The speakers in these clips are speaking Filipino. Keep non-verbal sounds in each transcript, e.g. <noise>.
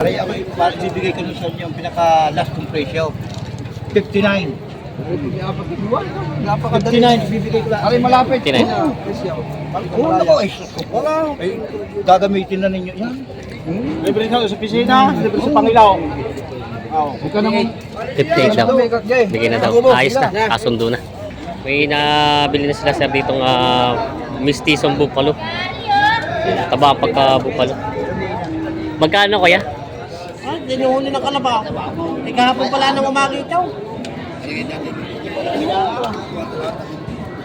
Ay, ako yung bibigay ko sa inyo yung pinaka-last kong presyo. 59. 59, bibigay ko lang. Ay, malapit. 59. Oo, ako, ay, sus ko. Wala. Ay, gagamitin na ninyo yan. Libre sa opisina, libre sa Pangilaw. Oh, Huwag ka naman. 58 daw. Bigyan na daw. Ayos na. Kasundo na. May nabili na sila sir ditong uh, mistisong bupalo. Taba ang pagka bupalo. Magkano kuya? Ah, dinuhuli ng kalaba. Eh, kahapon pala nang umaga ito.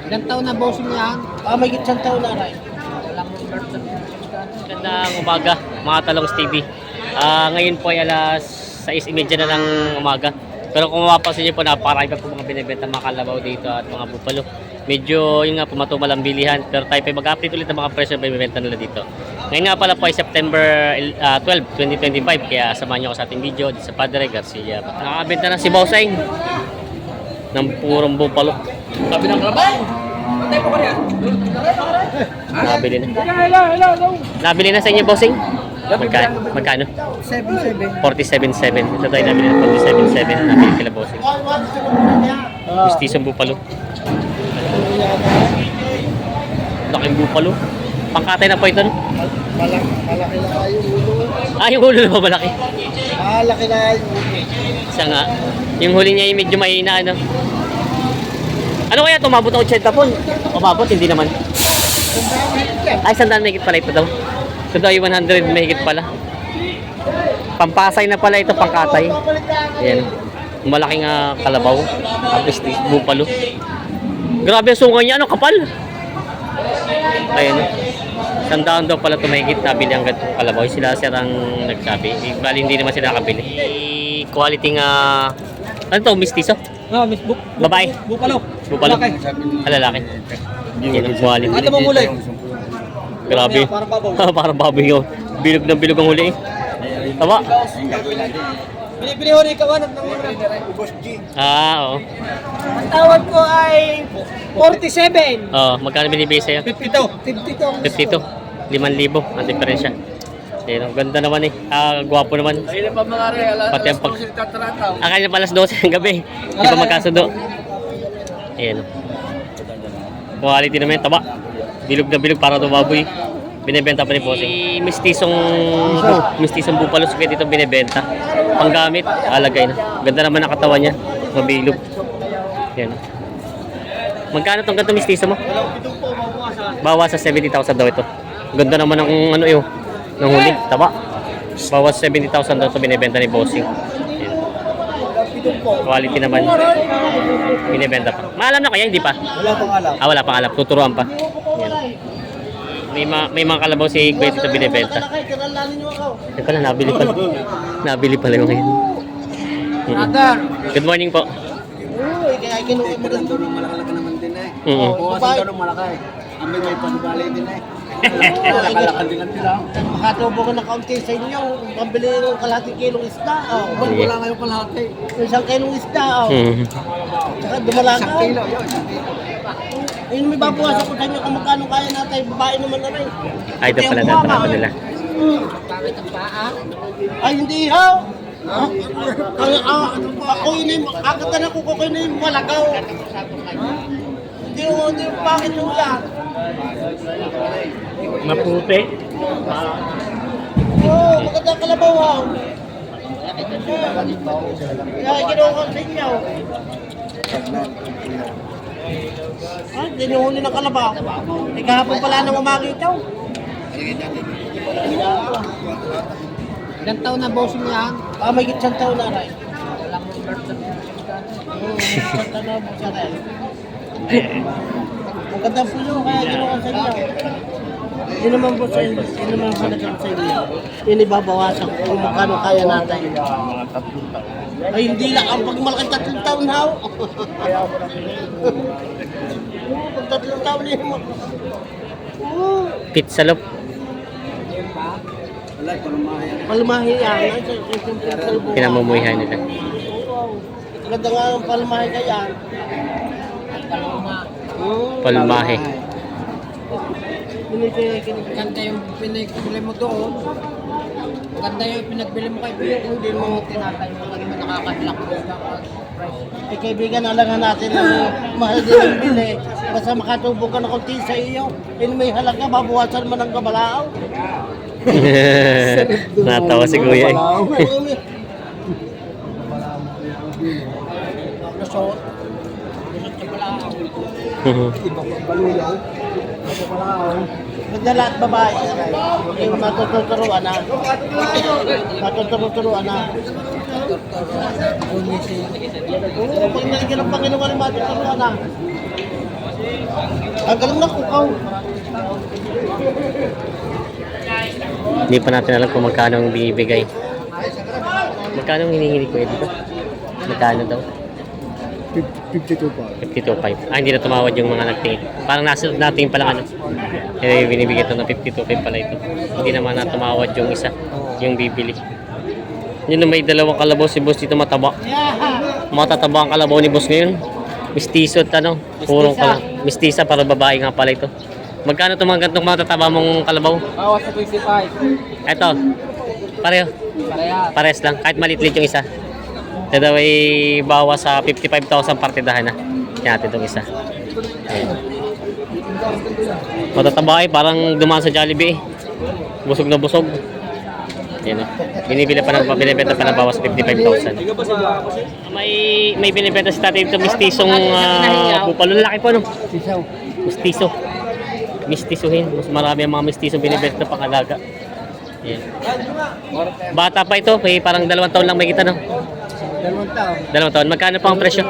Ilang taon na bossing yan? Ah, may gitsang taon na rin. Magandang umaga, mga Talongs TV. Ah, ngayon po ay alas 6.30 na ng umaga. Pero kung mapapansin niyo po, napakarami pa po mga binibenta mga kalabaw dito at mga bupalo. Medyo yung nga po matumal ang bilihan. Pero tayo pa mag-update ulit ng mga presyo na binibenta nila dito. Ngayon nga pala po ay September ah, 12, 2025. Kaya samahan niyo ako sa ating video dito sa Padre Garcia. Nakakabenta na si Bausay ng purong bupalo. Sabi ng kalabaw. Nabili na. Nabili na sa inyo, bossing? Magka, magkano? 7-7. 47.7. Ito tayo nabili ng 47.7. Nabili kila bossing. Mistisong bupalo. Laking bupalo. Pangkatay na po ito. no? Malaki, malaki na kayo ulo. Ah, yung ulo na ba malaki? Malaki na kayo ulo. Isa nga. Yung huli niya yung medyo mahina, ano? Ano kaya tumabot ng 80 po? Umabot, hindi naman. Ay, sandaan mahigit pala ito daw. Ito daw yung 100 mahigit pala. Pampasay na pala ito, pangkatay. Ayan. Malaking ah, kalabaw. Tapos bupalo. Grabe ang sunga niya. Ano, kapal? Ayan. Sandaan daw pala ito mahigit nabili ang kalabaw. Sila sir ang nagsabi. Eh, Bali hindi naman sila nakabili. Eh, Quality nga... Ano to, mistiso? Ah, Miss Buk. Babae. Bupalo. Bupalo. Lalaki. Ah. Yan ang quality. Ano mo mulay? Grabe. Parang babaw. <laughs> Parang baboy yun. Bilog ng bilog ang huli eh. Tama? Ho rin ikaw ng Ubos G. Ah, oo. Ang tawad ko ay 47. Oh, magkano binibigay sa'yo? 52. 52. 5,000 ang diferensya. Ayun, ang ganda naman eh. Ah, gwapo naman. Ayun pa mga re, alas. Pati ang pag- Tatarataw. Ah, kanina pa alas 12 ng gabi. Hindi pa magkasundo. Ayan. Quality naman, taba. Bilog na bilog para tumaboy. Binebenta pa ni Bossing. Mistisong mistisong bupalo sa dito binebenta. Panggamit, alagay na. Ganda naman ang katawan niya. Mabilog. Yan. oh. Magkano tong ganito mistiso mo? Bawas sa 70,000 daw ito. Ganda naman ng ano yun. Ng huli. Taba. Bawas 70,000 daw ito binibenta ni Bossing. Yan. Quality naman. Binibenta pa. Maalam na kaya, hindi pa? Wala pang alam. Ah, wala pang alam. Tuturuan pa. May, ma may mga kalabaw si Kuya dito binibenta. Kinalanin niyo ako. Ito pala, nabili pala. <laughs> Nabili pala yung ngayon. Brother. Good morning po. Oo, kaya kinuha mo rin. Malaki naman din eh. Mm. Babae. malaki. Amin may panibali din eh. <laughs> Malakalakan din ang tira. Makatubo ko ng kaunti sa inyo. Pambili ng kalahating kilong isda. Oh. Wala ngayon kalahati? Isang kilong isda. Oh. Mm. Tsaka dumalaga. Isang kilo, yun. Ayun, may babawasan ko sa inyo kung magkano kaya natin. Babae naman na rin. Ay, ito pala data pa nila. Ay, hindi ha. Ah, Kaya ah, ako yun yung, agad na ko ko yun yung malagaw. Hindi mo, hindi bakit yung yan? Maputi. Oo, oh, maganda ang kalabaw ha. Kaya ginawa ko sa inyo. Ah, dinuhuli ng kalabaw. Eh, kahapon pala nang umaga ito. Ilang taon na bossing yan? Ah, may gitsang taon na rin. Taon na bossing rin. Ang ganda po yun, kaya ginawa sa inyo. Yun naman po sa inyo, yun naman po sa inyo. Yun ibabawasan ko kung magkano kaya natin. Ay, hindi lang. Ang pag malaking tatlong taon ha. <laughs> Oo, pag tatlong taon yun mo. Oo, Pizza lop. Wala, palumahay yan. Pinamumuhay nila. Ganda nga ang palmahi kaya. Oo. Palmahe. Ganda yung pinagpili mo doon. Maganda yung pinagbili mo kaibigan kung hindi mo tinatayo mo lang naman nakakahilak mo. Eh kaibigan, alangan natin na mahal din ang bili. Basta makatubog ka na konti sa iyo. Eh may halaga, babawasan mo ng kabalao. <laughs> Natawa si Kuya eh. Lusot. Lusot sa balao. Magdala at babae. Yung matututuruan na. Oo, pag ng Panginoon na. Ang galing na kukaw. Hindi pa natin alam kung magkano ang binibigay. Magkano ang hinihingi ko dito? Magkano daw? 52 pa. 52.5. Ah, hindi na tumawad yung mga nagtingin. Parang nasa natin pa lang ano. Eh, binibigay ito na 52.5 pala ito. Hindi naman na tumawad yung isa. Yung bibili. Yun na may dalawang kalabaw si boss dito mataba. Matataba ang kalabaw ni boss ngayon. Mistiso at ano. Purong pala. Mistisa para babae nga pala ito. Magkano itong mga gantong matataba mong kalabaw? Bawas sa 25. Ito. Pareho. Pareha. Pares lang. Kahit maliit yung isa. Ito daw ay bawas sa 55,000 partidahan na. Yan natin itong isa. Ayan. Matataba eh. Parang dumaan sa Jollibee eh. Busog na busog. Yan o. Binibili pa ng binibenta pa ng bawas 55,000. May may binibenta si tatay dito mistisong uh, bupalo. Laki po no. Mistiso. Mistisuhin. Mas marami ang mga mistisong binibenta pang alaga. Yan. Bata pa ito. May parang dalawang taon lang may kita no. Dalawang taon. Dalawang taon. Magkano pa ang presyo?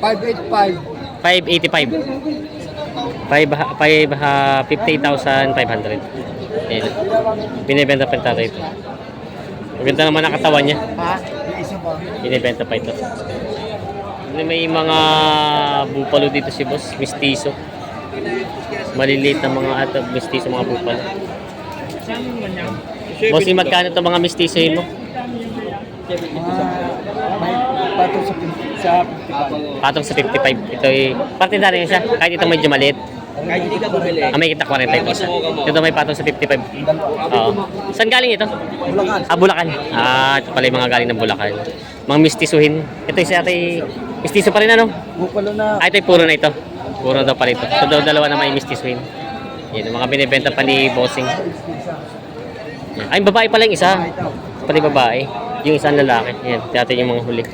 585. 585. 5, ha- 5, ha- 58,500. Ayan. Binibenta pa tatay ito. Maganda naman ang katawan niya. Ha? Binibenta pa ito. May mga bupalo dito si boss. Mistiso. Maliliit na mga ato, mistiso mga bupalo. Bossing, magkano ito mga mistiso mo? May pato sa sa 55. Patong sa 55. Ito ay, parte na rin siya. Kahit ito medyo maliit. Kahit hindi ka bumili. Ah, may kita 40 ito isa. Ito may patong sa 55. Oo. Saan galing ito? Bulacan. Ah, Bulacan. Ah, ito pala yung mga galing ng Bulacan. Mga mistisuhin. Ito isa ate mistiso pa rin ano? Bupalo na. Ah, ito ay puro na ito. Puro daw pala ito. Ito daw dalawa na may mistisuhin. Yan, yung mga binibenta pa ni Bossing. Ay, babae pala yung isa. Pali babae. Yung isang lalaki. Yan, dati yung mga huli.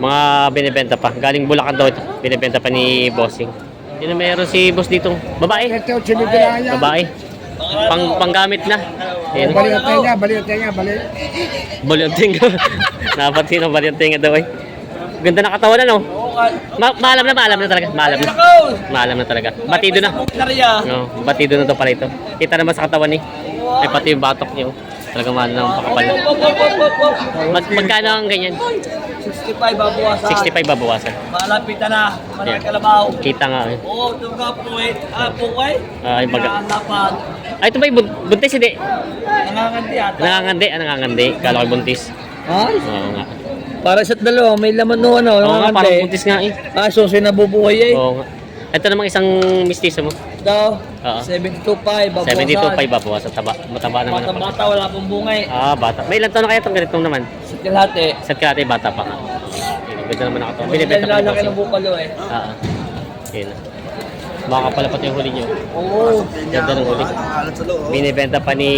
Mga binibenta pa. Galing Bulacan daw ito. Binibenta pa ni Bossing. Yan na meron si boss dito. Babae. Ito, niya. Babae. Pang panggamit na. Yan. Baliote niya, baliote niya, bali. Balyonting. <laughs> Dapat sino balyonting daw ay. Ganda na katawan ano? Ma maalam na, maalam na talaga. Maalam na. Maalam na talaga. Batido na. No, batido na to pala ito. Kita naman sa katawan ni. Ay pati yung batok niyo. Talaga mahal na ang pakapal. Mag magkano ang ganyan? 65 babawasan. 65 babawasan. Malapit na na. Yeah. Kalabaw. Kita nga eh. Oo, tuga po eh. Ah, po eh. Ah, yung baga. Ay, ito ba yung bun- buntis hindi? Nanganganti ata. Nangangandi, ah, nangangandi. Kala ko buntis. Ay, Oo nga. para sa dalawa, may laman no ano. Oo nga, parang buntis nga eh. Ah, susi na bubuhay eh. Oo nga. Ito namang isang mistiso mo. Daw, Oo. 72.5 babawasan. 72 babawasan. Taba. Mataba naman Bata bata, wala pong bungay. Ah, bata. May ilang taon na kaya itong ganitong naman? Sa tilhati. Sa kate, bata pa nga. Ganda naman ako. Binibenta pa ni ng bukalo eh. Ah, ah. Yun. Baka pala pati yung huli nyo. Oo. Ganda ng huli. Binibenta pa ni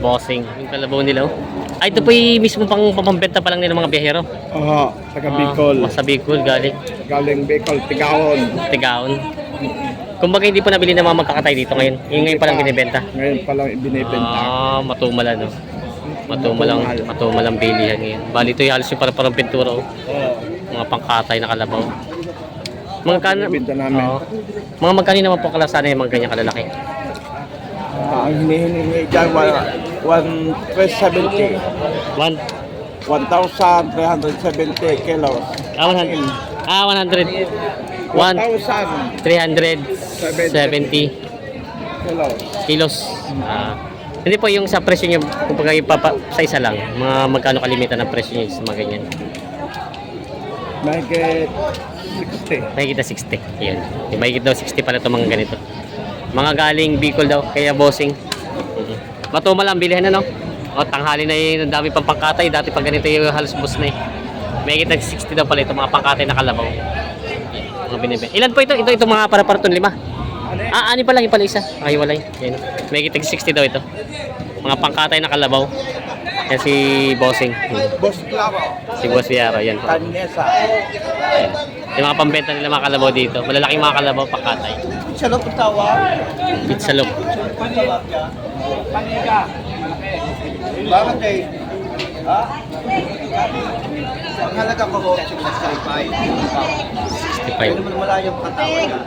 Bossing. Yung kalabaw nila. oh. Ay, ito po yung mismo pang pamambenta pa lang nila mga biyahero. Oo, taga Ah, sa Bicol, galing. Galing Bicol, Tigaon. Tigaon. Kumbaga hindi pa nabili ng mga magkakatay dito ngayon. Yung ngayon pa lang binibenta. Ngayon pa lang ibinibenta. Ah, matumal ano. Matumal ang, matumal ang bilihan ngayon. Bali ito yung halos yung parang parang pintura oh. Mga pangkatay na kalabaw. Mga kan Binibenta namin. Oo. Mga magkano naman po kalasana yung mga ganyan kalalaki? Ah, ang hinihingi dyan, 1,370. One, 1,370 kilos. ah, 100. Ah, 100. One, 1,070 370 kilos. Ah. Hindi po yung sa presyo nyo, kung pagka ipapa, sa isa lang, mga magkano kalimitan ang presyo nyo sa mga ganyan. Mahigit 60. Makikita 60. Yan. Yung makikita daw 60 pala itong mga ganito. Mga galing Bicol daw, kaya bossing. Mhm. Matumal ang bilihan na no? O, tanghali na yun, ang dami pang pangkatay. Dati pag ganito yung halos bus na eh. May kita 60 daw pala ito, mga pangkatay na kalabaw. Mga binibenta. Ilan po ito? Ito, ito mga para-paraton, lima. Ah, ani pa lang, yung pala isa. Ay, walay. Yan. May kita 60 daw ito. Mga pangkatay na kalabaw. Yan si Bossing. Hmm. Boss Clavo. Si Boss Viaro, yan po. Yan. Yung mga pambenta nila mga kalabaw dito. Malalaking mga kalabaw, pangkatay. Lang ang tawa. Pizza look. Pantawa siya. Paniga. Bakit eh? Ha? Ang halaga ko ko, 65. 65. Pero naman wala yung katawan niya.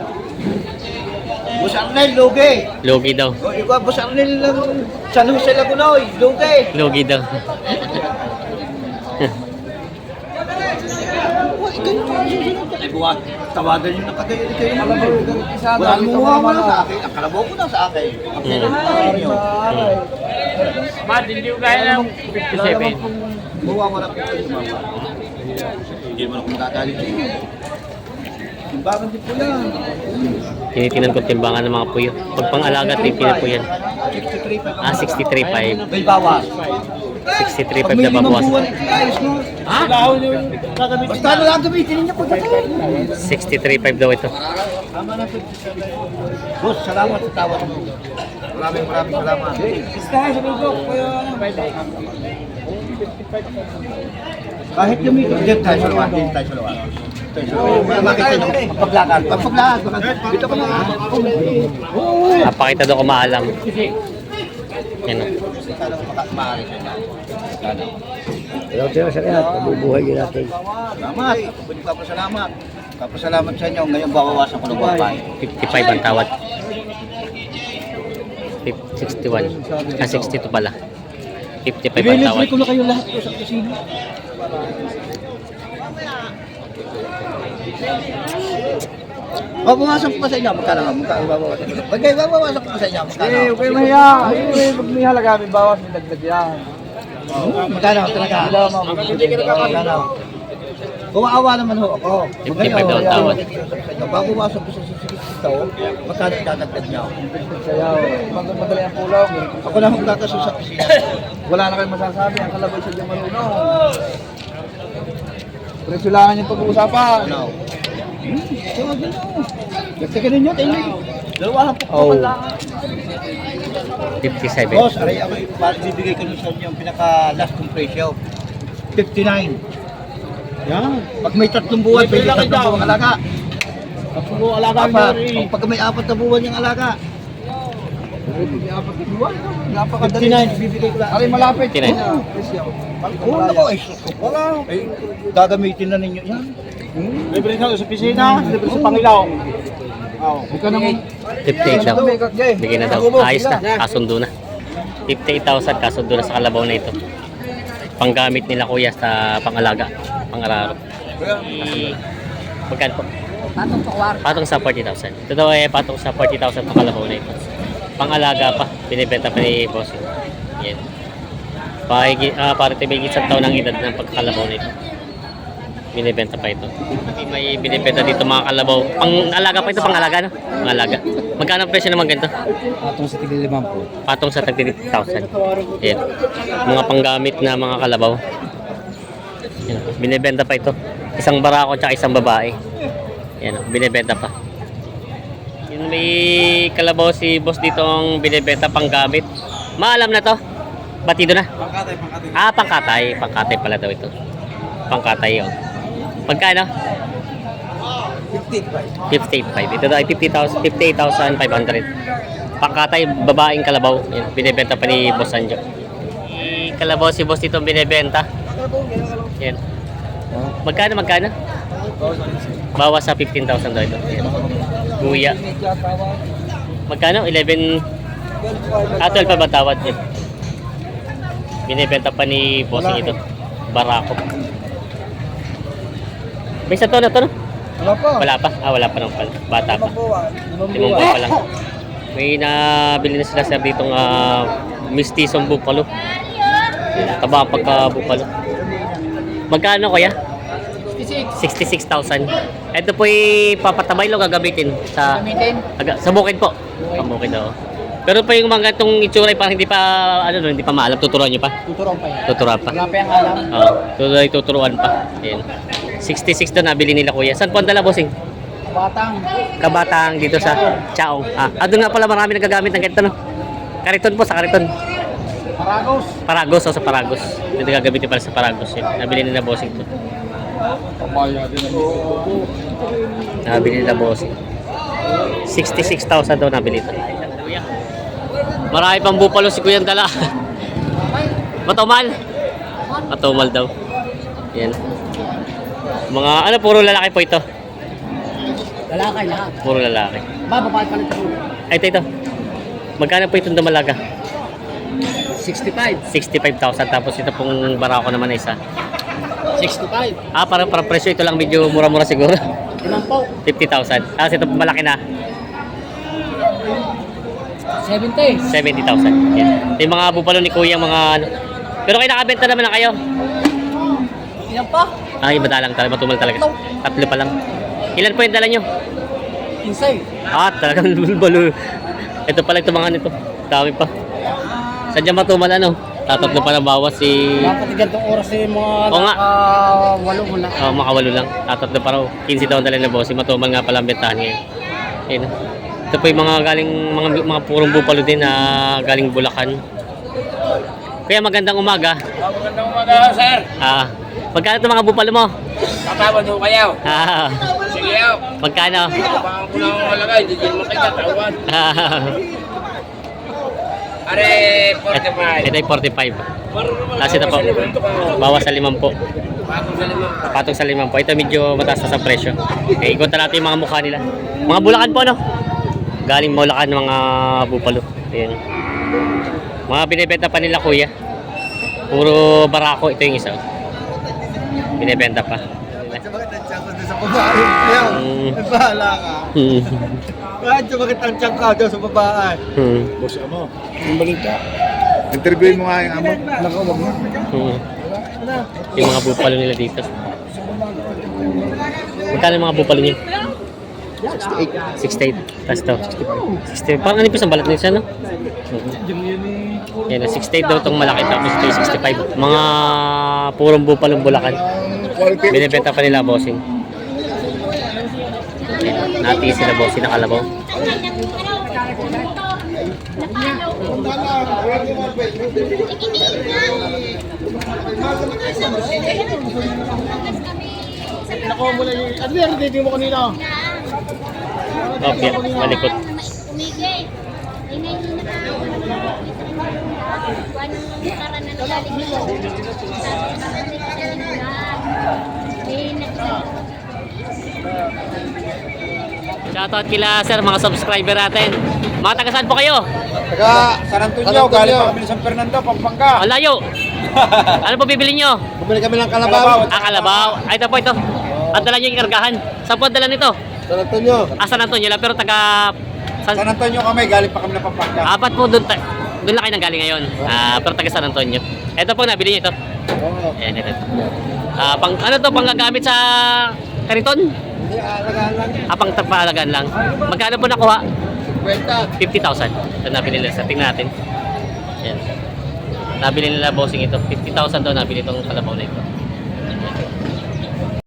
Boss Arnel, lugi. Logi daw. O, ikaw, Boss Arnel lang. San Jose Lagunoy, lugi. Logi daw. Ay, buwan. Tawagan nyo na kagayon kayo. Wala mo mo na sa akin. Ang kalabaw ko na sa akin. Ang Mm. pinag-aaral nyo. Mad, hindi ko kaya ng 57. Mawawala ko kayo. Hindi mo na kung dadali sa inyo. Timbangan din po yan. Tinitinan ko timbangan ng mga puyo. Pag pang-alaga, titinan po yan. 63 Ah, 63.5. May bawas. 63.5 Pag may na limang babawas. Ha? Yung. Basta na lang gamitin ninyo po dati. 63.5 daw ito. Tama na 57. Boss, salamat sa tawad mo. Maraming maraming salamat. Istahan sa bubok. Kaya ano? Kahit lumigo, dito tayo sa luwan, dito tayo sa luwan. Paglakad. Paglakad, dito ka na. Napakita daw kumaalam. Yan o. Ko makakamaari sa kanya, mabubuhay din natin. Salamat. Pa salamat. Papasalamat sa inyo. Ngayon bawawasan ko ng buhay. 55 ang tawad. 50 61. Ah, 62 pala. 55 ang tawad. ko na kayo lahat ko sa kusina. Babawasan ko pa sa inyo. Magkano nga? Magkano babawasan ko? Pag kayo babawasan ko pa sa inyo. Magkano? Eh, kayo mahiya. Ay, pag may halaga, may bawas, may dagdag yan. Magkano talaga? Magkano? Kumaawa naman ho ako. 55 daw ang tawad. Babawasan ko sa susunod ito. Magkano dadagdag niyo? Sayaw. Pag madali ang pulaw, Ako na ang gagaso sa kusina. wala na kayong masasabi. Ang kalabay sa dyan marunong. Presyo lang yung pag-uusapan. Ano? Dagdagan ninyo, tayo. Dalawa lang po Oh. wala. 57. Boss, aray ako, bibigay ko sa inyo yung pinaka-last kong presyo. 59. Yan. Pag may tatlong buwan, May pwede tatlong buwan alaga. Puro alaga Apat. mo rin. Pag may apat na buwan yung alaga. Napakadali. 59, bibigay ko lang. Aray malapit. 59. Oo. Oo, nako, eh. Wala. Eh, gagamitin na ninyo yan. Libre sa sa pisina, libre sa Pangilaw. Oo. Huwag ka naman. 58 daw. Bigyan na daw. Ayos na. Kasundo na. 58,000 kasundo na sa kalabaw na ito. Panggamit nila kuya sa pangalaga. Pangararo. I- Magkano po? Patong sa 40,000. Ito daw eh, patong sa 40,000 ang kalabaw na ito. Pangalaga pa. Binibenta pa ni boss. Yan. Pahigi, ah, para tibigit sa taon ng edad ng pagkakalabaw na ito. Binibenta pa ito. May binibenta dito mga kalabaw. Pang alaga pa ito, pang alaga no? Pang alaga. Magkano ang presyo naman ganito? Atong sa tigil limang po. Patong sa tag 1,000. Yan. Mga panggamit na mga kalabaw. Yan. Binibenta pa ito. Isang barako at isang babae. Yan. Binibenta pa. Yun may kalabaw si boss dito ang binibenta panggamit. Maalam na to. Batido na. Pangkatay, pangkatay. Ah, pangkatay. Pangkatay pala daw ito. Pangkatay yun. Magkano? 58.5. Ito daw ay 50,000 58,500. Pangkatay, babaeng kalabaw. Yan, binibenta pa ni Boss Sanjo. I kalabaw si Boss dito ang binibenta. Yan. Magkano, magkano? Bawas sa 15,000 daw ito. Yan. Guya. Magkano? 11... Ah, 12 pa ba tawad? Yan. Binibenta pa ni Bossing ito. Barako. May isa to na to no? Wala pa. Wala pa. Ah, wala pa nang pala. Bata pa. Limang buwan pa lang. May nabili na sila sir ditong uh, mistisong bupalo. Taba ang pagka bupalo. Magkano kuya? 66,000. Ito po papatabay lo gagamitin sa aga, sa bukid po. Sa bukid daw. Pero pa yung mga itong itsura parang hindi pa ano no, hindi pa maalam tuturuan niyo pa. Tuturuan pa yan. Tuturuan pa. Wala pa yung alam. Oo, tuturuan tuturuan pa. Ayun. 66 to nabili nila kuya. Saan po ang dala bossing? Batang. Kabatang dito sa Chaong. Ah, ah, doon nga pala marami nagagamit ng ganito no. Kariton po sa Kariton. Paragos. Paragos o sa Paragos. Hindi gagamitin pala sa Paragos yun. Nabili nila bossing to. Nabili nila bossing. 66,000 daw nabili ito. Marami pang bupalo si Kuya dala. <laughs> Matumal. Matumal daw. Yan. Mga ano, puro lalaki po ito. Lalakay lahat. Puro lalaki. Bababay pa nito. Ay, ito, ito. Magkano po itong dumalaga? 65. 65,000. Tapos ito pong barako naman na isa. 65. Ah, parang, parang presyo ito lang medyo mura-mura siguro. Limang po. 50,000. Tapos ito malaki na. 70. 70,000. Yan. Yung mga bupalo ni Kuya, mga ano. Pero kayo nakabenta naman na kayo. Ilan pa? Ay, iba lang talaga. Matumal talaga. Tatlo pa lang. Ilan po yung dala nyo? Insay. Ah, talagang <laughs> bulbalo. Ito pala ito mga nito. Dami pa. Sadya matumal ano? Tatatlo pa na bawas si... Dapat gantong oras yung mga Oo nga. walo mo na. Oh, makawalo lang. Tatatlo pa raw. 15 taon dala na boss. Si matumal nga pala ang bentahan ngayon. Ayun. Ito po yung mga galing, mga, mga purong bupalo din na galing Bulacan. Kaya magandang umaga. Magandang umaga, sir. Ah, magkano ito mga bupalo mo? Tatawad ho kayo. Ah, Sige, yaw. magkano? Baka ko lang malaga, hindi din mo kayo tatawad. Ah, Are, ito ay 45. Tapos ito po, bawas sa 5 po. Bakong sa limang. Patong sa 5 po. Ito medyo mataas na sa presyo. Okay, ikot natin yung mga mukha nila. Mga bulakan po, no? Galing Bulacan mga bupalo. Ayan. Mga binibenta pa nila, kuya. Puro barako. Ito yung isa. Binibenta pa. Sa babae. Ayaw. Mm. Bahala ka. Hmm. Bakit sumakit ang tiyan ka sa babae? Hmm. Boss mo. Yung balita. Interviewin mo nga yung amo. Nako, wag mo. Hmm. Yung mga bupalo nila dito. Magkano yung mga bupalo niyo? 68. 68. Tapos to. 65. Parang ano pa isang balat nila siya, no? Yan, 68 daw itong malaki tapos ito yung 65. Mga purong bupalong bulakan. Binibenta pa nila bossing. Yan, Nati sila bossing nakalabaw. Nakuha mo na yung... Ano hindi mo kanina. Yan, malikot. Umigay. Ay, na yung nakakawa. Kuha ng nakaraan na nagaling nito. Sabi, babalik ka na lang. Eh, nag- Shoutout kila sir, mga subscriber natin. Mga taga saan po kayo? Taga San Antonio, galing pa kami San Fernando, Pampanga. Ang layo. <laughs> ano po bibili nyo? Bumili kami ng kalabaw. Ah, kalabaw. Ay, ito po ito. Ang dala nyo yung kargahan. Saan po ang dala nito? San Antonio. Ah, San Antonio lang, pero taga... San San, Antonio kami, galing pa kami ng Pampanga. apat po doon. ta- Doon lang kayo nang galing ngayon. Ah, pero taga San Antonio. Ito po, nabili nyo ito. Oo. Ayan, ito. Ah, pang, ano to, pang gagamit sa kariton? Hindi, alagaan lang. Ah, pang tagpahalagaan lang. Magkano po nakuha? Kwenta. 50,000. Ito nabili nila. Sa tingnan natin. Ayan. Nabili nila bossing ito. 50,000 daw nabili itong kalabaw na ito.